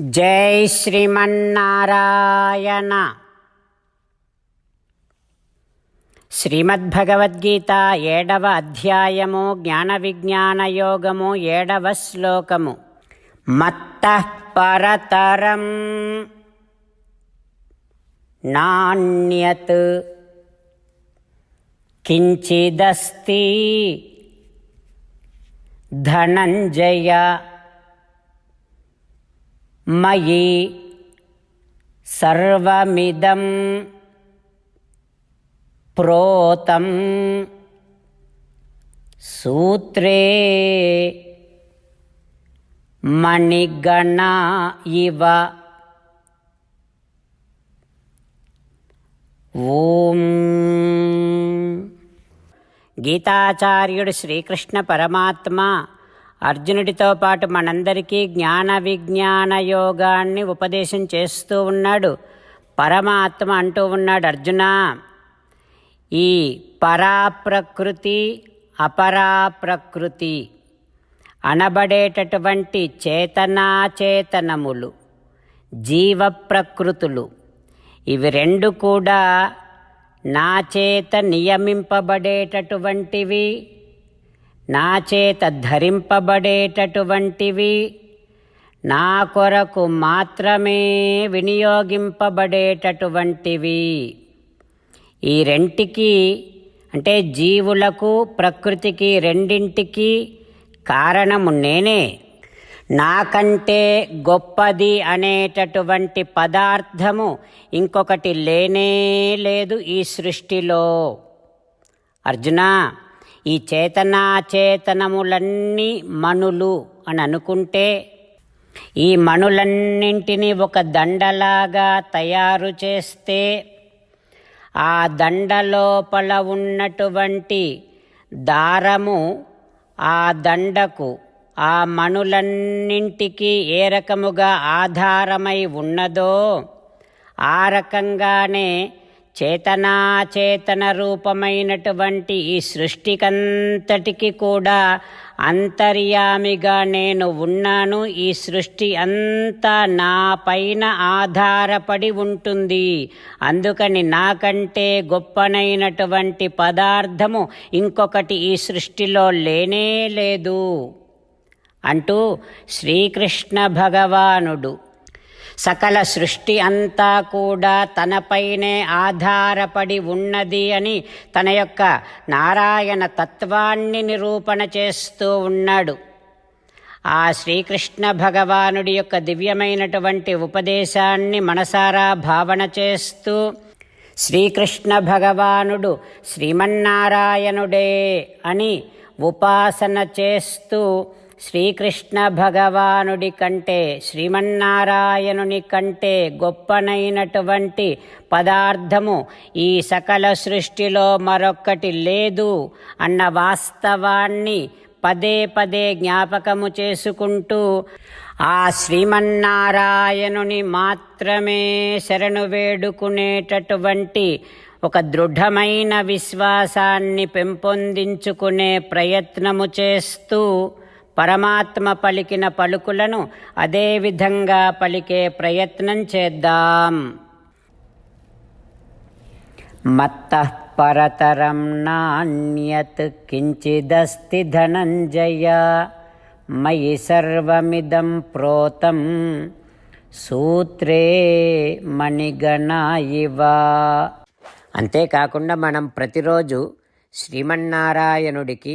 జై శ్రీమన్నారాయణ. శ్రీమద్భగవద్గీత ఏడవ అధ్యాయము జ్ఞాన విజ్ఞాన యోగము ఏడవ శ్లోకము. మత్త పరతరం. నాణ్యత్. కించిదస్తి. ధనంజయ. మయి సర్వమిదం ప్రోతం సూత్రే మణిగణ ఇవ ఓం. గీతాచార్యుడు శ్రీకృష్ణ పరమాత్మ అర్జునుడితో పాటు మనందరికీ జ్ఞాన విజ్ఞాన యోగాన్ని ఉపదేశం చేస్తూ ఉన్నాడు. పరమాత్మ అంటూ ఉన్నాడు అర్జున. ఈ పరాప్రకృతి అపరాప్రకృతి అనబడేటటువంటి చేతనాచేతనములు జీవ ప్రకృతులు ఇవి రెండు కూడా నాచేత నియమింపబడేటటువంటివి. నా చేత ధరింపబడేటటువంటివి నా కొరకు మాత్రమే వినియోగింపబడేటటువంటివి. ఈ రెంటికి అంటే జీవులకు ప్రకృతికి రెండింటికి కారణము నేనే. నాకంటే గొప్పది అనేటటువంటి పదార్థము ఇంకొకటి లేనే లేదు ఈ సృష్టిలో. అర్జున ఈ చేతనాచేతనములన్నీ మణులు అని అనుకుంటే ఈ మణులన్నింటినీ ఒక దండలాగా తయారు చేస్తే ఆ దండ లోపల ఉన్నటువంటి దారము ఆ దండకు ఆ మణులన్నింటికి ఏ రకముగా ఆధారమై ఉన్నదో ఆ రకంగానే చేతనాచేతన రూపమైనటువంటి ఈ సృష్టికంతటికి కూడా అంతర్యామిగా నేను ఉన్నాను. ఈ సృష్టి అంతా నా పైన ఆధారపడి ఉంటుంది. అందుకని నాకంటే గొప్పనైనటువంటి పదార్థము ఇంకొకటి ఈ సృష్టిలో లేనే లేదు. అంటూ శ్రీకృష్ణ భగవానుడు సకల సృష్టి అంతా కూడా తనపైనే ఆధారపడి ఉన్నది అని తన యొక్క నారాయణ తత్వాన్ని నిరూపణ చేస్తూ ఉన్నాడు. ఆ శ్రీకృష్ణ భగవానుడి యొక్క దివ్యమైనటువంటి ఉపదేశాన్ని మనసారా భావన చేస్తూ శ్రీకృష్ణ భగవానుడు శ్రీమన్నారాయణుడే అని ఉపాసన చేస్తూ శ్రీకృష్ణ భగవానుడి కంటే శ్రీమన్నారాయణుని కంటే గొప్పనైనటువంటి పదార్థము ఈ సకల సృష్టిలో మరొక్కటి లేదు అన్న వాస్తవాన్ని పదే పదే జ్ఞాపకము చేసుకుంటూ ఆ శ్రీమన్నారాయణుని మాత్రమే శరణు వేడుకునేటటువంటి ఒక దృఢమైన విశ్వాసాన్ని పెంపొందించుకునే ప్రయత్నము చేస్తూ పరమాత్మ పలికిన పలుకులను అదేవిధంగా పలికే ప్రయత్నం చేద్దాం. మత్త పరతరం నాణ్యత్ కించిదస్తి ధనంజయ మయి సర్వమిదం ప్రోతం సూత్రే మణిగణ ఇవ అంతేకాకుండా మనం ప్రతిరోజు శ్రీమన్నారాయణుడికి